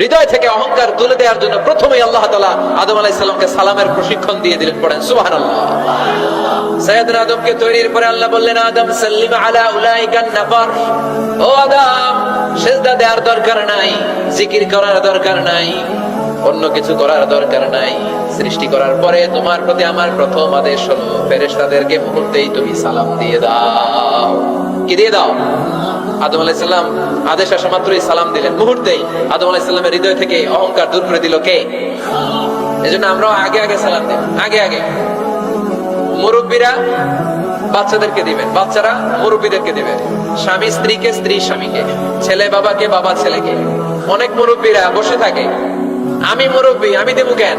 হৃদয় থেকে অহংকার তুলে দেওয়ার জন্য প্রথমেই আল্লাহ তালা আদম আলাইসাল্লামকে সালামের প্রশিক্ষণ দিয়ে দিলেন, পড়েন সুবাহ আল্লাহ সৈয়দ আদমকে তৈরির পরে আল্লাহ বললেন, আদম, সাল্লিম আলা উলাইকান নাফার। ও আদম, সেজদা দেওয়ার দরকার নাই, জিকির করার দরকার নাই, অন্য কিছু করার দরকার নাই। সৃষ্টি করার পরে তোমার প্রতি আমার প্রথম আদেশ হলো, ফেরেশতাদেরকে মুহূর্তেই তুমি সালাম দিয়ে দাও। কি দিয়ে দাও? আদম আলাইসাল্লাম আদেশ আসা মাত্রই সালাম দিলেন। মুহূর্তেই আদম আলাইসাল্লামের হৃদয় থেকে অহংকার দূর করে দিল কে? এজন্য আমরাও আগে আগে সালাম দিই আগে আগে। মুরব্বীরা বাচ্চাদেরকে দিবেন। বাচ্চারা মুরব্বীদেরকে দিবেন। স্বামী স্ত্রীকে, স্ত্রী স্বামীকে। ছেলে বাবাকে, বাবা ছেলেকে। অনেক মুরব্বীরা বসে থাকে। আমি মুরব্বী, আমি দেবো কেন?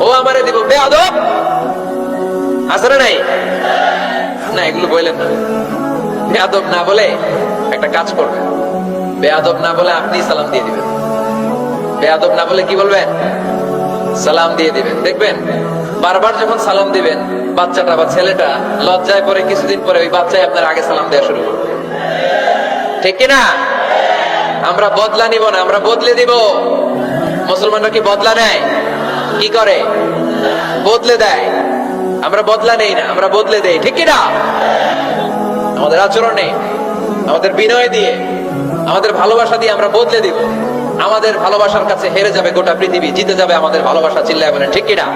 ও আমারে দিব। বে আদব আসলে নাই? না, এগুলো বললেন না। বেয়াদব না বলে একটা কাজ করবেন বেয়াদব না বলে আপনি সালাম দিয়ে দিবেন। বেয়াদব না বলে কি বলবেন? সালাম দিয়ে দিবেন। দেখবেন, বারবার যখন সালাম দিবেন, বাচ্চাটা বা ছেলেটা লজ্জায় পরে কিছুদিন পরে ওই বাচ্চাই আপনার আগে সালাম দেওয়া শুরু করবে। ঠিক কিনা? আমরা বদলা নিব না, আমরা বদলে দিব। মুসলমানরা কি বদলা নেয়? কি করে? বদলে দেয়। আমরা বদলা নেই না, আমরা বদলে দেই। ঠিক কিনা? আমাদের আচরণে আমাদের বিনয় দিয়ে, আমাদের ভালোবাসা দিয়ে আমরা বদলে দিব। আমাদের ভালোবাসার কাছে হেরে যাবে গোটা পৃথিবী, জিতে যাবে আমাদের ভালোবাসা চিল্লায় বলেন, ঠিক কিনা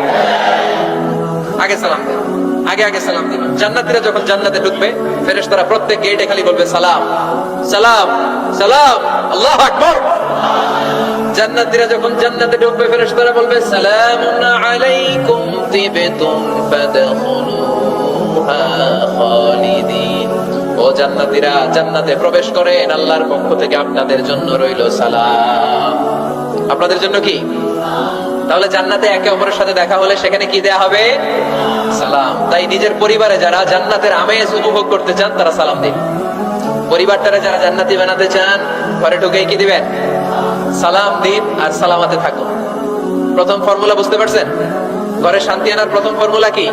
আগে সালাম আগে আগে সালাম দিন। জান্নাতীরা যখন জান্নাতে ঢুকবে, ফেরেশতারা প্রত্যেক গেটে খালি বলবে, সালাম সালাম সালাম, আল্লাহ আকবার। জান্নাতীরা যখন জান্নাতে ঢুকবে, ফেরেশতারা বলবে, সালামুন আলাইকুম তিবতুম ফাদখুলুহা খালিদিন। ও জান্নাতীরা, জান্নাতে প্রবেশ করেন, আল্লাহর পক্ষ থেকে আপনাদের জন্য রইল সালাম। আপনাদের জন্য কি? তাহলে জান্নাতে একে অপরের সাথে দেখা হলে সেখানে কি দেয়া হবে? সালাম। তাই নিজের পরিবারে যারা জান্নাতের আমেজ উপভোগ করতে চান, তারা সালাম দিন। পরিবারটারে যারা জান্নাতি বানাতে চান, ঘরে ঢুকেই কি দিবেন? সালাম দিন আর সালামাতে থাকুন। প্রথম ফর্মুলা বুঝতে পারছেন? ঘরে শান্তি আনার প্রথম ফর্মুলা কি?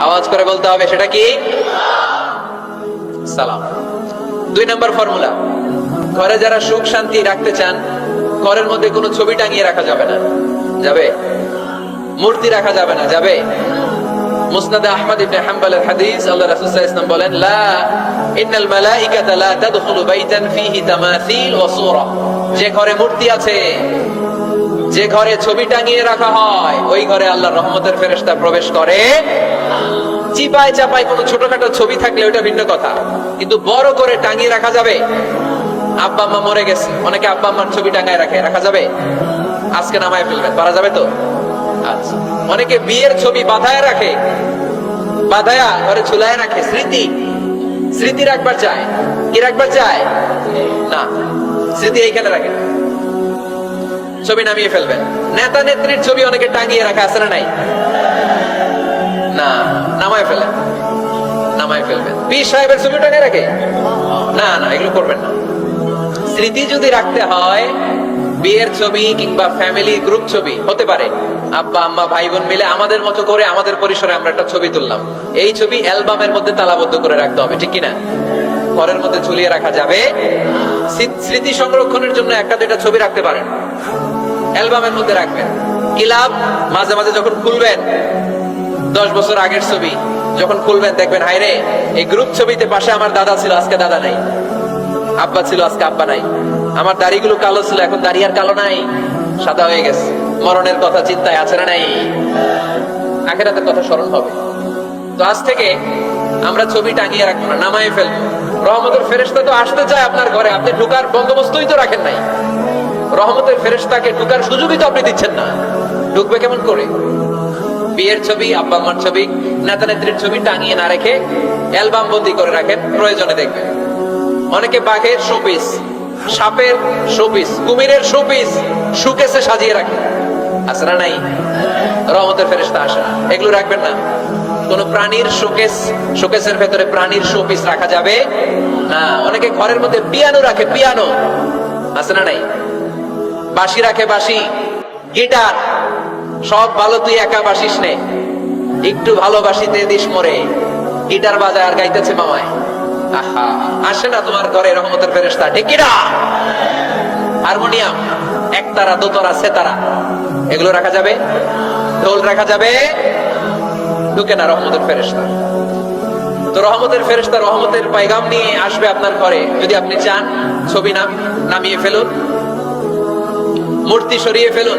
আওয়াজ করে বলতে হবে, সেটা কি? সালাম। দুই নম্বর ফর্মুলা, ঘরে যারা সুখ শান্তি রাখতে চান, ঘরের মধ্যে কোনো ছবি টাঙিয়ে রাখা যাবে না। যাবে? মূর্তি রাখা যাবে না, যাবে? মুসনাদে আহমদ ইবনে হাম্বলের হাদিস, আল্লাহ রাসূল সাল্লাল্লাহু বলেন, লা, ইন্নাল মালাইকাতা লা তাদখুলু বাইতান ফীহি তামাসিল ওয়া সূরা। যে ঘরে মূর্তি আছে, যে ঘরে ছবি টাঙিয়ে রাখা হয়, ওই ঘরে আল্লাহর রহমতের ফেরেশতা প্রবেশ করে চিপায় চাপায় কোনো ছোটখাটো ছবি থাকলে ওটা ভিন্ন কথা। কিন্তু বড় করে টাঙিয়ে রাখা যাবে? আব্বা আম্মা মরে গেছে। অনেকে আব্বা আম্মার ছবি টাঙায় রাখে। রাখা যাবে? আজকে নামায় ফেলবেন। পারা যাবে তো? আচ্ছা। অনেকে বিয়ের ছবি বাঁধায় রাখে। বাঁধায়া, ঘরে ঝুলায় রাখে। স্মৃতি। স্মৃতি রাখবার চায়। কি রাখবার চায়? না। স্মৃতি এইখানে রাখে ছবি নামিয়ে ফেলবেন। নেতা নেত্রীর ছবি অনেকে টাঙিয়ে রাখা, আছে না নাই? না, নামায় ফেলেন। নামায় ফেলবেন। পীর সাহেবের ছবি টাঙিয়ে রাখে না না, এগুলো করবেন না। স্মৃতি যদি রাখতে হয়, বিয়ের ছবি কিংবা ফ্যামিলি গ্রুপ ছবি, হতে পারে। আব্বা, আম্মা ভাই বোন মিলে আমাদের মতো করে আমাদের পরিসরে আমরা একটা ছবি তুললাম। এই ছবি অ্যালবামের মধ্যে তালাবদ্ধ করে রাখতে হবে, ঠিক কিনা? ঘরের মধ্যে ঝুলিয়ে রাখা যাবে। স্মৃতি সংরক্ষণের জন্য একটা দুইটা ছবি রাখতে পারেন। অ্যালবামের মধ্যে রাখবেন। কি লাভ মাঝে মাঝে যখন খুলবেন দশ বছর আগের ছবি। যখন খুলবেন, দেখবেন হাইরে এই গ্রুপ ছবিতে পাশে আমার দাদা ছিল, আজকে দাদা নাই। আব্বা ছিল, আজকে আব্বা নাই। আমার দাড়িগুলো কালো ছিল, এখন দাড়ি আর কালো নাই। সাদা হয়ে গেছে। মরণের কথা চিন্তায় আছে না নাই? আখেরাতের কথা স্মরণ হবে। তো আজ থেকে আমরা ছবি টাঙিয়ে রাখব না, নামায় ফেলব। রহমতের ফেরেশতা তো আসতে চায় আপনার ঘরে। আপনি ঢুকার বন্দোবস্তই তো রাখেন নাই। রহমতের ফেরেশতাকে ঢুকার সুযোগই তো আপনি দিচ্ছেন না। ঢুকবে কেমন করে? বিয়ের ছবি, আব্বা আম্মার ছবি নেতা নেত্রীর ছবি টাঙিয়ে না রেখে অ্যালবাম বন্দি করে রাখেন, প্রয়োজনে দেখবেন। অনেকে বাঘের শোপিস, সাপের শোপিস, কুমিরের শোপিস সুকেসে সাজিয়ে রাখে। আছে না নাই? রহমতের ফেরেশতা আসে না। এগুলো রাখবেন না। কোন প্রাণীর শোকেস, শোকেসের ভেতরে প্রাণীর শোপিস রাখা যাবে না। অনেকে ঘরের মধ্যে পিয়ানো রাখে, পিয়ানো। আছে না নাই? বাঁশি রাখে বাঁশি। গিটার। সব ভালো তুই একা বাসিস নে। একটু ভালোবাসিতে দিস মরে। গিটার বাজায় আর গাইতেছে মামায়। আহা, আসে না তোমার ঘরে রহমতের ফেরেশতা, ঠিক কিনা? হারমোনিয়াম, একতারা, দোতরা, সেতারা। এগুলো রাখা যাবে? ঢোল রাখা যাবে? ঢুকে না রহমতের ফেরেস্তা তো রহমতের ফেরেস্তা রহমতের পাইগাম নিয়ে আসবে আপনার ঘরে। যদি আপনি চান, ছবি নাম, নামিয়ে ফেলুন। মূর্তি সরিয়ে ফেলুন।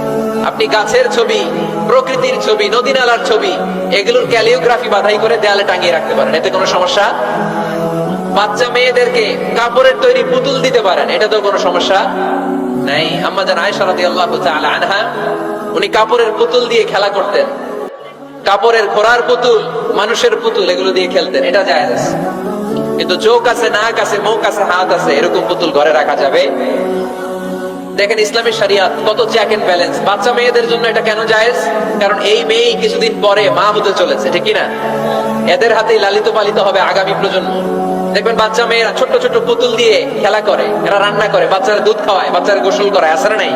আপনি গাছের ছবি, প্রকৃতির ছবি, নদী নালার ছবি, এগুলোর ক্যালিওগ্রাফি বাধাই করে দেয়ালে টাঙিয়ে রাখতে পারেন। এতে কোনো সমস্যা? বাচ্চা মেয়েদেরকে কাপড়ের তৈরি পুতুল দিতে পারেন, এটা তো কোনো সমস্যা নাই। আম্মা জান আয়েশা রাদিয়াল্লাহু তাআলা আনহা, উনি কাপড়ের পুতুল দিয়ে খেলা করতেন। কাপড়ের ঘোড়ার পুতুল, মানুষের পুতুল, এগুলো দিয়ে খেলতেন। এটা জায়েজ কিন্তু চোখ আছে, নাক আছে, মুখ আছে, হাত আছে, এরকম পুতুল ঘরে রাখা যাবে দেখেন ইসলামী শরিয়াত কত চেক এন্ড ব্যালেন্স বাচ্চা মেয়েদের জন্য এটা কেন জায়েজ? কারণ এই মেয়েই কিছুদিন পরে মা হতে চলেছে, ঠিক না এদের হাতেই লালিত পালিত হবে আগামী প্রজন্ম। দেখবেন বাচ্চা মেয়েরা ছোট্ট ছোট্ট পুতুল দিয়ে খেলা করে, এরা রান্না করে, বাচ্চারা দুধ খাওয়ায়, বাচ্চারা গোসল করায় আসে না নাই?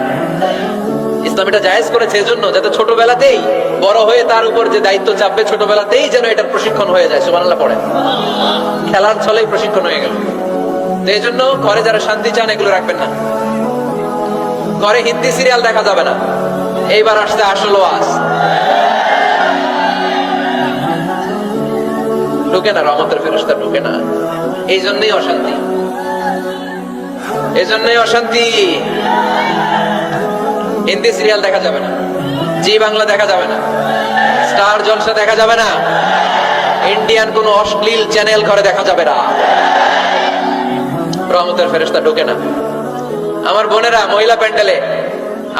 ইসলাম এটা জায়েজ করেছে এজন্য যাতে ছোটবেলাতেই বড় হয়ে তার উপর যে দায়িত্ব চাপবে, ছোটবেলাতেই যেন এটার প্রশিক্ষণ হয়ে যায়। সুবহানাল্লাহ পড়ে খেলার ছলেই প্রশিক্ষণ হয়ে গেল। এই জন্য ঘরে যারা শান্তি চান, এগুলো রাখবেন না। ঘরে হিন্দি সিরিয়াল দেখা যাবে না। এইবার আসছে আসল ওয়াজ ঢুকে না, রহমতের ফেরস্তা ঢুকে না। এই জন্যই অশান্তি। এই জন্যই অশান্তি। হিন্দি সিরিয়াল দেখা যাবে না। জি বাংলা দেখা যাবে না। স্টার জলসা দেখা যাবে না। ইন্ডিয়ান কোন অশ্লীল চ্যানেল ঘরে দেখা যাবে না। রহমতের ফেরেস্তা ঢোকে না। আমার বোনেরা, মহিলা প্যান্ডেলে,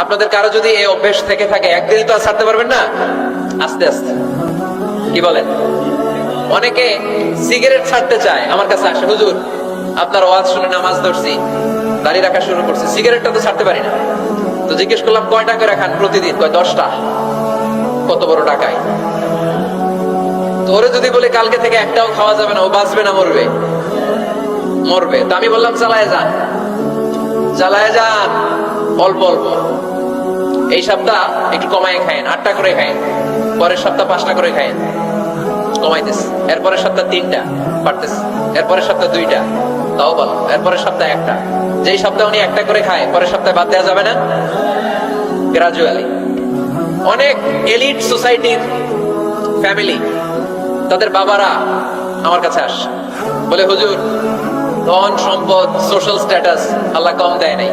আপনাদের কারও যদি এই অভ্যেস থেকে থাকে একদিনই তো আর ছাড়তে পারবেন না? আস্তে আস্তে। কি বলেন? অনেকে সিগারেট ছাড়তে চায়, আমার কাছে আসে, হুজুর, আপনার ওয়াজ শুনে নামাজ ধরছি দাঁড়িয়ে রাখা শুরু করছি, সিগারেটটা তো ছাড়তে পারি না। তো জিজ্ঞেস করলাম কয় টাকা রাখান প্রতিদিন? কয়, দশটা? কত বড় টাকায় তো ওরে যদি বলে, কালকে থেকে একটাও খাওয়া যাবে না, ও বাঁচবে না, মরবে। মরবে। তো আমি বললাম, চালায় যান। চালায় যান। অল্প অল্প। এই সপ্তাহ একটু কমায় খায়েন আটটা করে খায়েন পরের সপ্তাহ পাঁচটা করে খায়েন কমাইতেস এরপরের সপ্তাহ তিনটা পারতেস এরপরের সপ্তাহ দুইটা। তাও ভালো। এরপরের সপ্তাহ একটা। যেই সপ্তাহ উনি একটা করে খায়, পরের সপ্তাহে বাদ দেওয়া যাবে না। গ্রাজুয়ালি অনেক এলিট সোসাইটির ফ্যামিলি তাদের বাবারা আমার কাছে আস। বলে, হুজুর ধন, সম্পদ সোশ্যাল স্ট্যাটাস আল্লাহ কম দেয় নাই।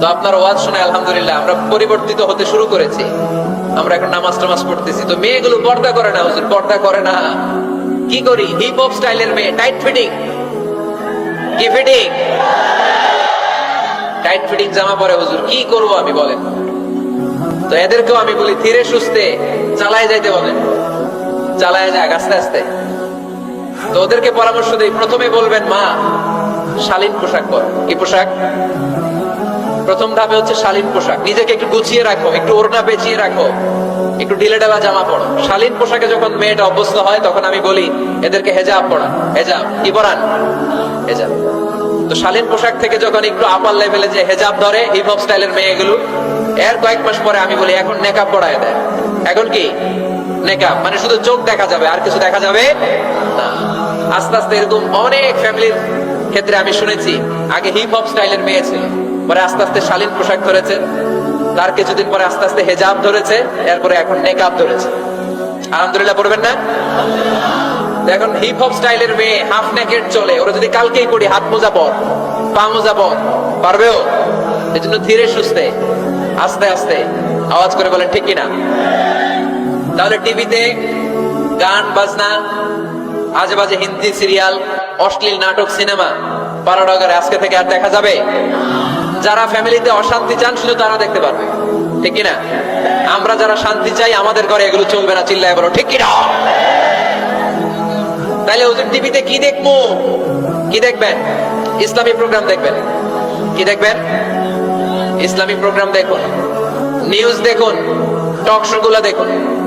তো আপনার ওয়াজ শুনে আলহামদুলিল্লাহ আমরা পরিবর্তিত হতে শুরু করেছি। আমরা এখন নামাজ টামাজ পড়তেছি। তো মেয়েগুলো পর্দা করে না, হুজুর, পর্দা করে না। কি করি? হিপ হপ স্টাইলের মেয়ে টাইট ফিটিং কি ফিটিং টাইট ফিটিং জামা পরে, হুজুর, কি করব আমি, বলেন। তো এদেরকেও আমি বলি, ধীরে সুস্থে চালায় যাইতে বলেন। চালায় যাক, আস্তে আস্তে। তো ওদেরকে পরামর্শ দেই। প্রথমে বলবেন, মা, শালীন পোশাক পর। কি পোশাক? প্রথম ধাপে হচ্ছে শালীন পোশাক। নিজেকে একটু গুছিয়ে রাখো, একটু ওড়না পেঁচিয়ে রাখো, একটু ঢিলে ঢালা জামা পড়ো শালীন পোশাকে যখন মেয়েটা অভ্যস্ত হয়, তখন আমি বলি, এদেরকে হেজাব পড়ান হেজাব। কি পড়ান হেজাব। তো শালীন পোশাক থেকে যখন একটু আপার লেভেলে যে হেজাব ধরে হিপ হপ স্টাইলের মেয়েগুলো, এর কয়েক মাস পরে আমি বলি, এখন নেকাব পড়ায় দেয়। এখন কি? নেকাব। মানে শুধু চোখ দেখা যাবে, আর কিছু দেখা যাবে না। আস্তে আস্তে এরকম অনেক ফ্যামিলির ক্ষেত্রে আমি শুনেছি, আগে হিপ হপ স্টাইলের মেয়ে ছিল, পরে আস্তে আস্তে শালীন পোশাক ধরেছে, তার কিছুদিন পরে আস্তে আস্তে হেজাব ধরেছে, এরপরে এখন নেকাব ধরেছে। আলহামদুলিল্লাহ পড়বেন না? এখন হিপ হপ স্টাইলের মেয়ে হাফ নেকেট চলে, ওরা যদি কালকেই করি হাত মোজা পর, পা মোজা পর, পারবেও? এই জন্য ধীরে সুস্থে, আস্তে আস্তে, আওয়াজ করে বলেন, ঠিক কিনা? তাহলে টিভিতে গান, বাজনা আজে বাজে হিন্দি সিরিয়াল, অশ্লীল নাটক, সিনেমা পারাডগারে আজকে থেকে আর দেখা যাবে? যারা ফ্যামিলিতে অশান্তি চান, শুধু তারা দেখতে পারবে। ঠিক কিনা? আমরা যারা শান্তি চাই, আমাদের ঘরে এগুলো চলবে না, চিল্লায় বলো, ঠিক কিনা? তাহলে ওদের টিভিতে কি দেখব? কি দেখবেন? ইসলামী প্রোগ্রাম দেখবেন। কি দেখবেন? ইসলামী প্রোগ্রাম দেখুন। নিউজ দেখুন। টক শো গুলা দেখুন।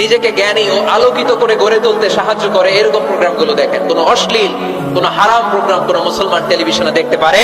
নিজেকে জ্ঞানী ও আলোকিত করে গড়ে তুলতে সাহায্য করে এরকম প্রোগ্রামগুলো দেখেন। কোনো অশ্লীল, কোনো হারাম প্রোগ্রাম কোনো মুসলমান টেলিভিশনে দেখতে পারে।